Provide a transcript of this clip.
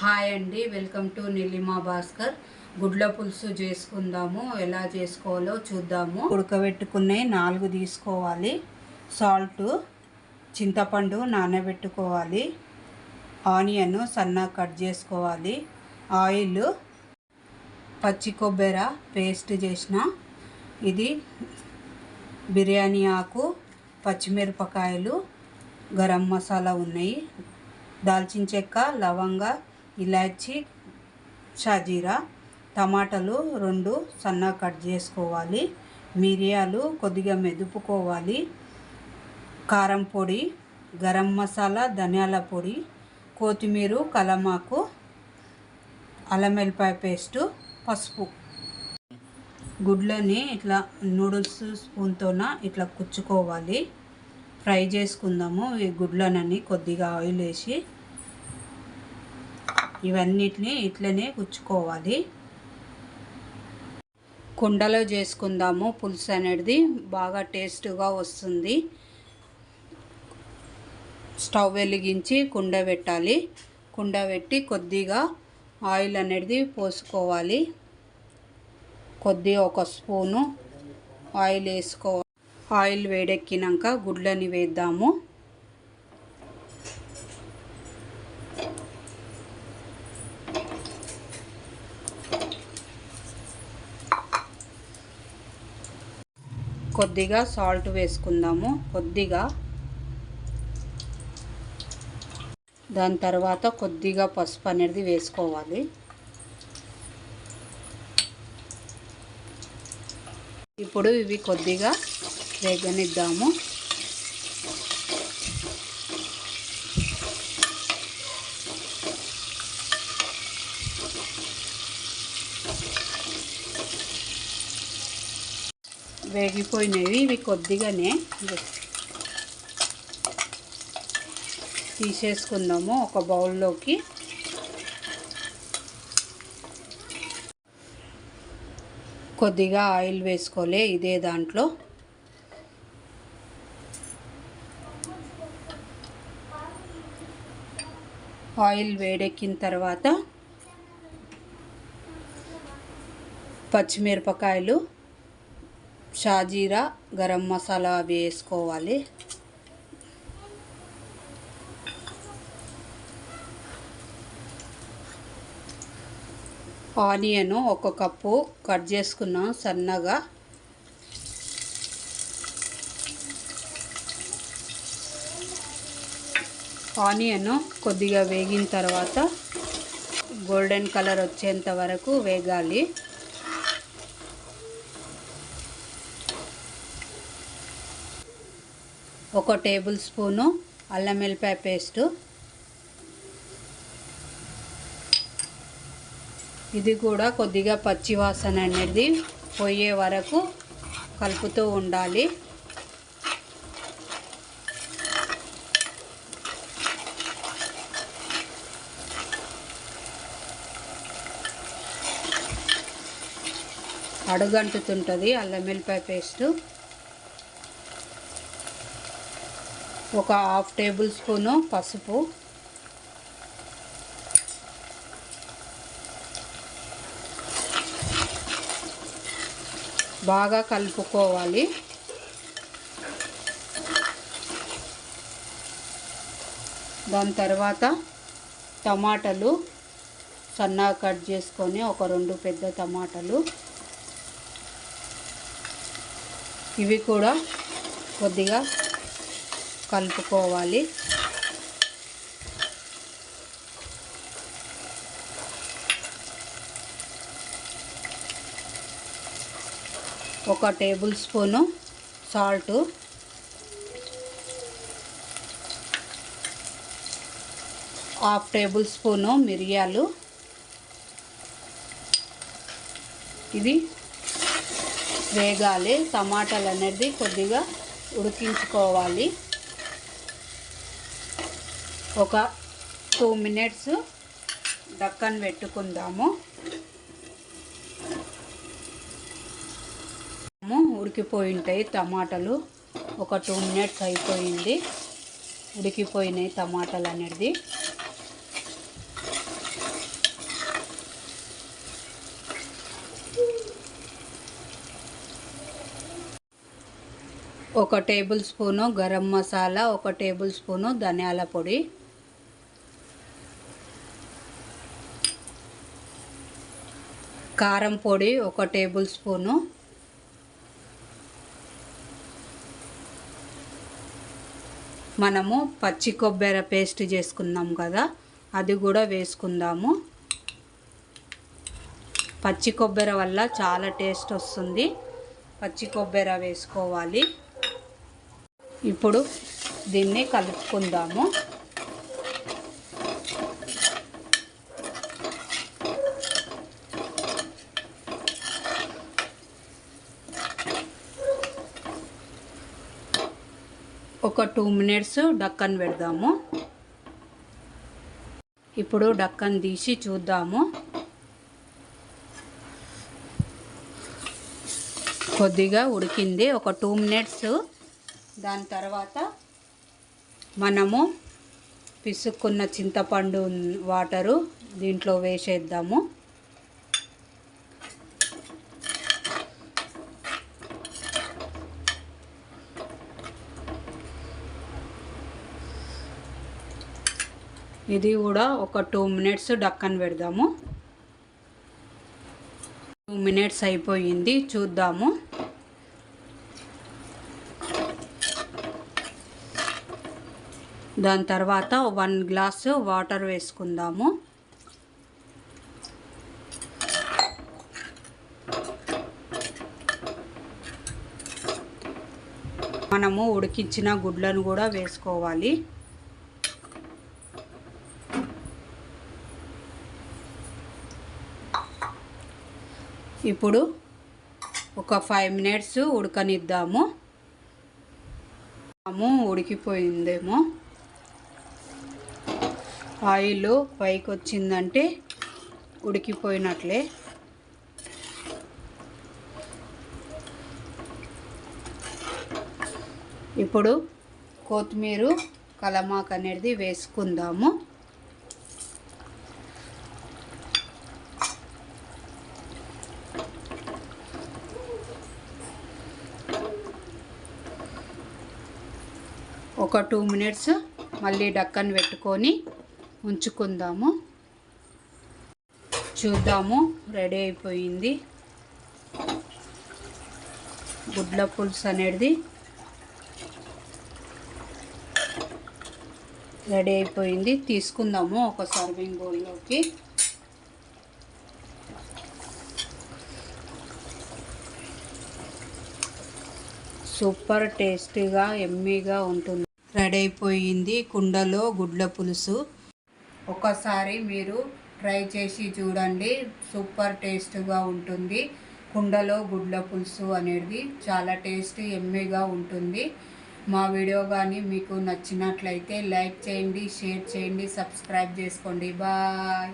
Hi అండి welcome to Nilima Bhaskar. గుడ్ల పులుసు చేసుకుందాము ఎలా చేసుకోవాలో చూద్దాము. ఉడకబెట్టుకునే నాలుగు తీసుకోవాలి. సాల్ట్ చింతపండు నానబెట్టుకోవాలి. ఆనియన్ సన్నా కట్ చేసుకోవాలి. ఆయిల్ పచ్చి కొబ్బరి పేస్ట్ చేసిన. ఇది బిర్యానీ ఆకు పచ్చిమిరపకాయలు గరం మసాలా ఉన్నాయి. దాల్చిన చెక్క లవంగ ఇలాచి షాజీరా టమాటాలు రెండు సన్నగా కట్ చేసుకోవాలి. మిరియాలు కొద్దిగా మెదుపుకోవాలి. కారం పొడి గరం మసాలా ధనియాల పొడి కొత్తిమీర కలమాకు అల్లం వెల్లిపాయ పేస్టు పసుపు. గుడ్లని ఇట్లా నూడిల్స్ స్పూన్తోన ఇట్లా కుచ్చుకోవాలి. ఫ్రై చేసుకుందాము. ఈ గుడ్లనని కొద్దిగా ఆయిల్ వేసి ఇవన్నిటిని ఇట్లనే గుచ్చుకోవాలి. కుండలో చేసుకుందాము. పులుసు అనేది బాగా టేస్ట్గా వస్తుంది. స్టవ్ వెలిగించి కుండ పెట్టాలి. కుండ పెట్టి కొద్దిగా ఆయిల్ అనేది పోసుకోవాలి. కొద్ది ఒక స్పూను ఆయిల్ వేసుకో ఆయిల్ వేడెక్కినాక గుడ్లని వేద్దాము. కొద్దిగా సాల్ట్ వేసుకుందాము. కొద్దిగా. దాని తర్వాత కొద్దిగా పసుపు అనేది వేసుకోవాలి. ఇప్పుడు ఇవి కొద్దిగా వేగనిద్దాము. వేగిపోయినవి ఇవి కొద్దిగానే. తీసేసుకుందాము ఒక బౌల్లోకి. కొద్దిగా ఆయిల్ వేసుకోలే ఇదే దాంట్లో. ఆయిల్ వేడెక్కిన తర్వాత పచ్చిమిరపకాయలు షాజీరా గరం మసాలా అవి వేసుకోవాలి. ఆనియను ఒక కప్పు కట్ చేసుకున్నాం సన్నగా ఆనియన్ కొద్దిగా వేగిన తర్వాత గోల్డెన్ కలర్ వచ్చేంత వరకు వేగాలి. ఒక టేబుల్ స్పూను అల్లం వెల్లిపాయ పేస్టు. ఇది కూడా కొద్దిగా పచ్చి వాసన అనేది పోయే వరకు కలుపుతూ ఉండాలి. అడుగంటుతుంటుంది అల్లం వెల్లిపాయ పేస్టు. ఒక హాఫ్ టేబుల్ స్పూను పసుపు. బాగా కలుపుకోవాలి. దాని తర్వాత టమాటాలు సన్నగా కట్ చేసుకొని ఒక రెండు పెద్ద టమాటాలు. ఇవి కూడా కొద్దిగా కలుపుకోవాలి. ఒక tablespoon salt. Half tablespoon మిరియాలు. ఇది వేగాలి. టమాటాలు అనేది కొద్దిగా ఉడికించుకోవాలి. ఒక టూ మినిట్స్ దక్కన్ పెట్టుకుందాము. ఉడికిపోయి ఉంటాయి టమాటాలు. ఒక టూ మినిట్స్ అయిపోయింది. ఉడికిపోయినాయి టమాటాలు అనేది. ఒక టేబుల్ స్పూను గరం మసాలా ఒక టేబుల్ స్పూను ధనియాల పొడి. కారం పొడి ఒక టేబుల్ స్పూను. మనము పచ్చి కొబ్బరి పేస్ట్ చేసుకున్నాం కదా అది కూడా వేసుకుందాము. పచ్చి కొబ్బరి వల్ల చాలా టేస్ట్ వస్తుంది. పచ్చి కొబ్బరి వేసుకోవాలి. ఇప్పుడు దీన్ని కలుపుకుందాము. ఒక టూ మినిట్స్ డక్కన్ పెడదాము. ఇప్పుడు డక్కన్ తీసి చూద్దాము. కొద్దిగా ఉడికింది. ఒక టూ మినిట్స్. దాని తర్వాత మనము పిసుక్కున్న చింతపండు వాటరు దీంట్లో వేసేద్దాము. ఇది కూడా ఒక టూ మినిట్స్ డక్కన్ పెడదాము. టూ మినిట్స్ అయిపోయింది చూద్దాము. దాని తర్వాత వన్ గ్లాస్ వాటర్ వేసుకుందాము. మనము ఉడికించిన గుడ్లను కూడా వేసుకోవాలి. ఇప్పుడు ఒక ఫైవ్ మినిట్స్ ఉడకనిద్దాము. ఉడికిపోయిందేమో. ఆయిల్ పైకి వచ్చిందంటే ఉడికిపోయినట్లే. ఇప్పుడు కొత్తిమీర కలమాక్ అనేది వేసుకుందాము. ఒక టూ మినిట్స్ మళ్ళీ డక్కన్ పెట్టుకొని ఉంచుకుందాము. చూద్దాము రెడీ అయిపోయింది. గుడ్ల పులుసు అనేది రెడీ అయిపోయింది. తీసుకుందాము ఒక సర్వింగ్ బౌల్లోకి. సూపర్ టేస్టీగా ఎమ్మీగా ఉంటుంది. రెడీ అయిపోయింది కుండలో గుడ్ల పులుసు. ఒకసారి మీరు ట్రై చేసి చూడండి. సూపర్ టేస్ట్గా ఉంటుంది. కుండలో గుడ్ల పులుసు అనేది చాలా టేస్ట్ ఎమ్మీగా ఉంటుంది. మా వీడియో కానీ మీకు నచ్చినట్లయితే లైక్ చేయండి షేర్ చేయండి సబ్స్క్రైబ్ చేసుకోండి. బాయ్.